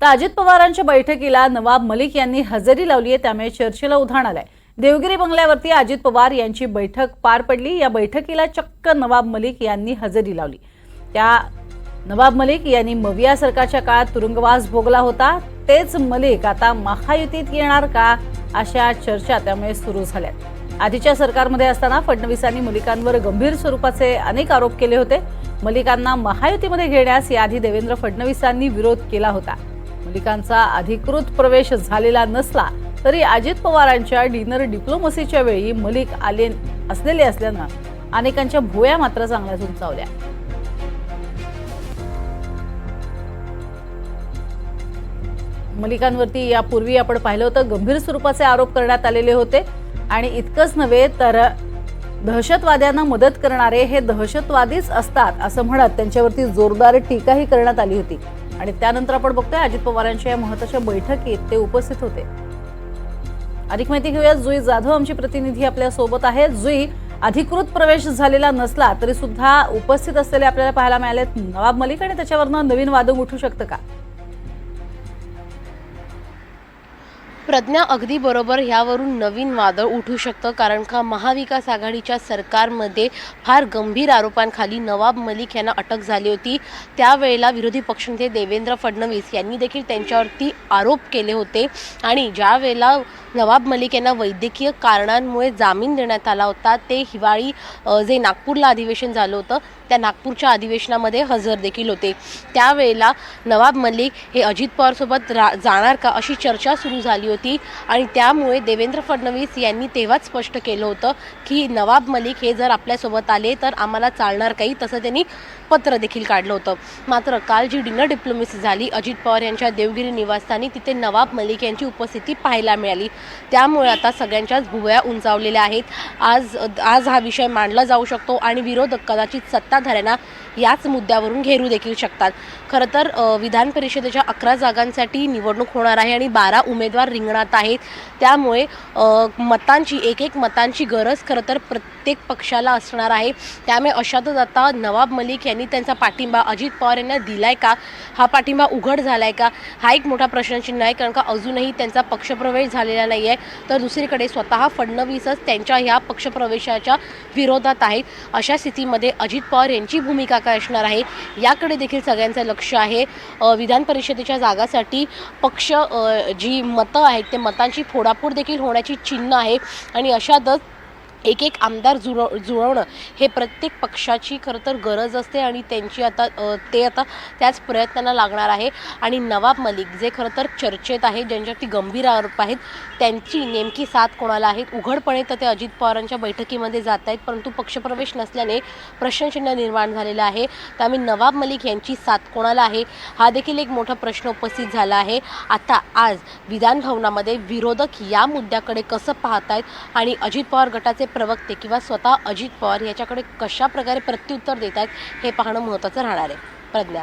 तर अजित पवारांच्या बैठकीला नवाब मलिक यांनी हजेरी लावली आहे त्यामुळे चर्चेला उधाण आलंय. देवगिरी बंगल्यावरती अजित पवार यांची बैठक पार पडली. या बैठकीला चक्क नवाब मलिक यांनी हजेरी लावली. त्या नवाब मलिक यांनी मविया सरकारच्या काळात तुरुंगवास भोगला होता. तेच मलिक आता महायुतीत येणार का अशा चर्चा त्यामुळे सुरू झाल्यात. आधीच्या सरकारमध्ये असताना फडणवीसांनी मलिकांवर गंभीर स्वरूपाचे अनेक आरोप केले होते. मलिकांना महायुतीमध्ये घेण्यास याआधी देवेंद्र फडणवीसांनी विरोध केला होता. मलिकांचा अधिकृत प्रवेश झालेला नसला तरी अजित पवारांच्या डिनर डिप्लोमसीच्या वेळी मलिक आले असलेले असल्यानं अनेकांच्या भुया मात्र चांगल्याच उंचावल्या मलिकांवरती यापूर्वी आपण पाहिलं होतं गंभीर स्वरूपाचे आरोप करण्यात आलेले होते. आणि इतकंच नव्हे तर दहशतवाद्यांना मदत करणारे हे दहशतवादीच असतात असं म्हणत त्यांच्यावरती जोरदार टीकाही करण्यात आली होती. आणि त्यानंतर आपण बघतोय अजित पवारांच्या या महत्त्वाच्या बैठकीत ते उपस्थित होते. अधिक माहिती घेऊया जुई जाधव आमची प्रतिनिधी आपल्यासोबत आहे जुई अधिकृत प्रवेश झालेला नसला तरी सुद्धा उपस्थित असलेले आपल्याला पाहायला मिळालेत नवाब मलिक आणि त्याच्यावरनं नवीन वादंग उठू शकतं का? प्रज्ञा अगदी बरोबर ह्यावरून नवीन वादळ उठू शकतं कारण का महाविकास आघाडीच्या सरकारमध्ये फार गंभीर आरोपांखाली नवाब मलिक यांना अटक झाली होती. त्यावेळेला विरोधी पक्षनेते देवेंद्र फडणवीस यांनी देखील त्यांच्यावरती आरोप केले होते. आणि ज्या वेळेला नवाब मलिक यांना वैद्यकीय कारणांमुळे जामीन देण्यात आला होता ते हिवाळी जे नागपूरला अधिवेशन झालं होतं त्या नागपूरच्या अधिवेशनामध्ये हजर देखील होते. त्यावेळेला नवाब मलिक हे अजित पवारसोबत रा जाणार का अशी चर्चा सुरू झाली होती आणि त्यामुळे देवेंद्र फडणवीस यांनी तेव्हाच स्पष्ट केलं होतं की नवाब मलिक हे जर आपल्यासोबत आले तर आम्हाला चालणार काही तसं त्यांनी पत्र देखील काढलं होतं. मात्र काल जी डिनर डिप्लोमसी झाली अजित पवार यांच्या देवगिरी निवासस्थानी तिथे नवाब मलिक यांची उपस्थिती पाहायला मिळाली. त्यामुळे आता सगळ्यांच्याच भुवया उंचावलेल्या आहेत. आज आज हा विषय मांडला जाऊ शकतो आणि विरोधक कदाचित सत्ताधाऱ्यांना याच मुद्द्यावरून घेरू देखील शकतात. खरं तर विधान परिषदेच्या अकरा जागांसाठी निवडणूक होणार आहे आणि बारा उमेदवार रिंगणात आहेत. त्यामुळे मतांची एक एक मतांची गरज खरं तर प्रत्येक पक्षाला असणार आहे. त्यामुळे अशातच आता नवाब मलिक यांनी त्यांचा पाठिंबा अजित पवार यांना दिलाय का? हा पाठिंबा उघड झालाय का? हा एक मोठा प्रश्नचिन्ह आहे कारण का अजूनही त्यांचा पक्षप्रवेश झालेला नाही आहे तर दुसरीकडे स्वतः फडणवीसच त्यांच्या ह्या पक्षप्रवेशाच्या विरोधात आहेत. अशा स्थितीमध्ये अजित पवार यांची भूमिका काय असणार आहे? याकडे देखील सगळ्यांचं लक्ष आहे. विधान परिषदेच्या जागासाठी पक्ष जी मतं आहेत. ते मतांची फोडाफोड देखील होण्याची चिन्ह आहे. आणि अशातच एक एक आमदार जुळव जुळवणं हे प्रत्येक पक्षाची खरं तर गरज असते आणि त्यांची आता ते आता त्याच प्रयत्नांना लागणार आहे. आणि नवाब मलिक जे खरं तर चर्चेत आहे ज्यांच्यावरती गंभीर आरोप आहेत त्यांची नेमकी साथ कोणाला आहेत उघडपणे तर ते अजित पवारांच्या बैठकीमध्ये जात आहेत परंतु पक्षप्रवेश नसल्याने प्रश्नचिन्ह निर्माण झालेलं आहे. त्यामुळे नवाब मलिक यांची साथ कोणाला आहे? हा देखील एक मोठा प्रश्न उपस्थित झाला आहे. आता आज विधान भवनामध्ये विरोधक या मुद्द्याकडे कसं पाहत आहेत आणि अजित पवार गटाचे प्रवक्ते किंवा स्वतः अजित पवार याच्याकडे कशा प्रकारे प्रत्युत्तर देत आहेत हे पाहणं महत्त्वाचं राहणार आहे. प्रज्ञा.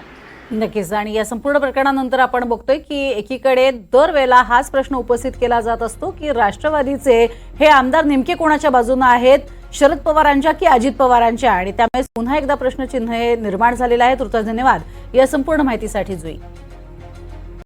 नक्कीच. आणि या संपूर्ण प्रकरणानंतर आपण बघतोय की एकीकडे दरवेळेला हाच प्रश्न उपस्थित केला जात असतो की राष्ट्रवादीचे हे आमदार नेमके कोणाच्या बाजूने आहेत? शरद पवारांच्या की अजित पवारांच्या? आणि त्यामुळे पुन्हा एकदा प्रश्नचिन्ह हे निर्माण झालेलं आहे. तुर्तास धन्यवाद. या संपूर्ण माहितीसाठी जुई.